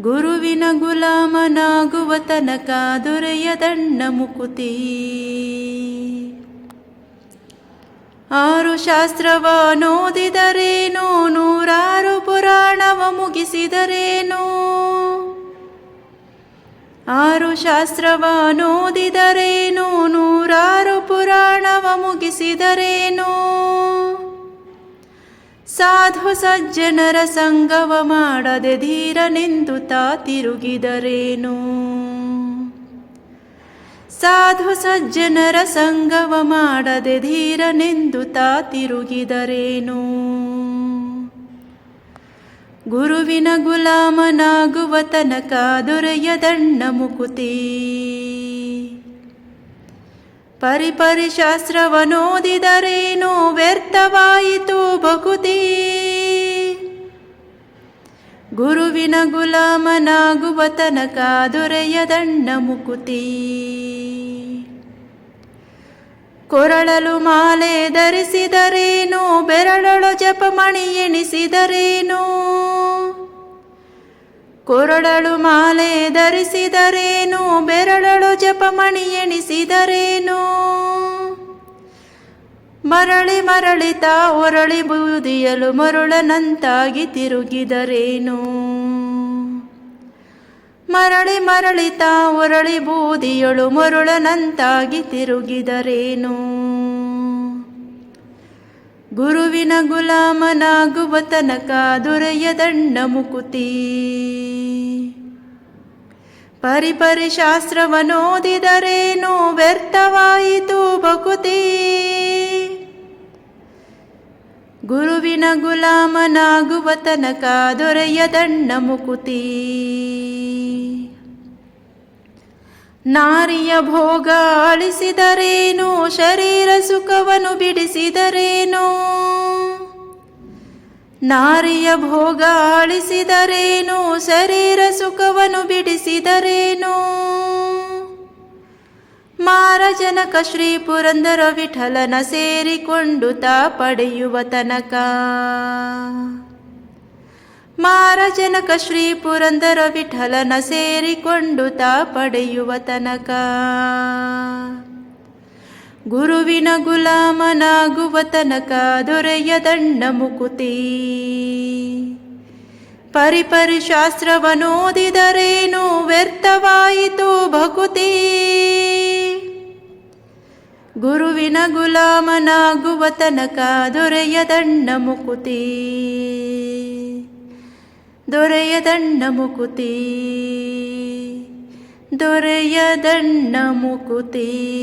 ಗುರುವಿನ ಗುಲಾಮನಾಗುವ ತನಕ ದೊರೆಯದಣ್ಣ ಮುಕುತಿ. ಆರು ಶಾಸ್ತ್ರವನೋದಿದರೇನು ನೂರಾರು ಪುರಾಣವ ಮುಗಿಸಿದರೇನು. ಆರು ಶಾಸ್ತ್ರವನೋದಿದರೇನು ನೂರಾರು ಪುರಾಣವ ಮುಗಿಸಿದರೇನು. ಸಾಧು ಸಜ್ಜನರ ಸಂಗವ ಮಾಡದೆ ತಾ ತಿರುಗಿದರೇನು? ಸಾಧು ಸಜ್ಜನರ ಸಂಗವ ಮಾಡದೆ ತಾ ತಿರುಗಿದರೇನು? ಗುರುವಿನ ಗುಲಾಮನಾಗುವ ತನಕ ದೊರೆಯದಣ್ಣ ಮುಕುತಿ. ಪರಿಪರಿ ಶಾಸ್ತ್ರವನೋದಿದರೇನು ವ್ಯರ್ಥವಾಯಿತು ಬಕುತಿ ಗುರುವಿನ ಗುಲಾಮನಾಗುವ ತನಕ ದೊರೆಯದಣ್ಣ ಮುಕುತಿ. ಕೊರಳಲು ಮಾಲೆ ಧರಿಸಿದರೇನು, ಬೆರಳಳು ಜಪಮಣಿ ಎಣಿಸಿದರೇನು? ಕೊರಳಲು ಮಾಲೆ ಧರಿಸಿದರೇನು? ಬೆರಳಳು ಜಪಮಣಿ ಎಣಿಸಿದರೇನು? ಮರಳಿ ಮರಳಿತ ಒರಳಿ ಬೂದಿಯಲು ಮರುಳನಂತಾಗಿ ತಿರುಗಿದರೇನು? ಮರಳಿ ಮರಳಿತ ಒರಳಿ ಬೂದಿಯಳು ಮರುಳನಂತಾಗಿ ತಿರುಗಿದರೇನು? ಗುರುವಿನ ಗುಲಾಮನಾಗುವ ತನಕ ದೊರೆಯದಣ್ಣ ಮುಕುತಿ. ಪರಿಪರಿ ಶಾಸ್ತ್ರವನೋದಿದರೇನು ವ್ಯರ್ಥವಾಯಿತು ಬಕುತಿ ಗುರುವಿನ ಗುಲಾಮನಾಗುವ ತನಕ ದೊರೆಯದಣ್ಣ ಮುಕುತಿ. ನಾರಿಯ ಭೋಗ ಅಳಿಸಿದರೇನು? ಶರೀರ ಸುಖವನ್ನು ಬಿಡಿಸಿದರೇನು? ನಾರಿಯ ಭೋಗ ಅಳಿಸಿದರೇನು? ಶರೀರ ಸುಖವನ್ನು ಬಿಡಿಸಿದರೇನು? ಮಾರಜನಕ ಶ್ರೀ ಪುರಂದರ ವಿಠಲನ ಸೇರಿಕೊಂಡು ತಾ ಪಡೆಯುವ ತನಕ. ಮಾರಜನಕ ಶ್ರೀ ಪುರಂದರ ವಿಠಲನ ಸೇರಿಕೊಂಡು ತಾ ಪಡೆಯುವ ತನಕ. ಗುರುವಿನ ಗುಲಾಮನಾಗುವ ತನಕ ದೊರೆಯದಣ್ಣ ಮುಕುತಿ. ಪರಿಪರಿ ಶಾಸ್ತ್ರವನೋದಿದರೇನು ವ್ಯರ್ಥವಾಯಿತು ಭಕುತಿ. ಗುರುವಿನ ಗುಲಾಮನಾಗುವ ತನಕ ದೊರೆಯದಣ್ಣ ಮುಕುತಿ. ದೊರೆಯದಣ್ಣ ಮುಕುತಿ. ದೊರೆಯದಣ್ಣ ಮುಕುತಿ.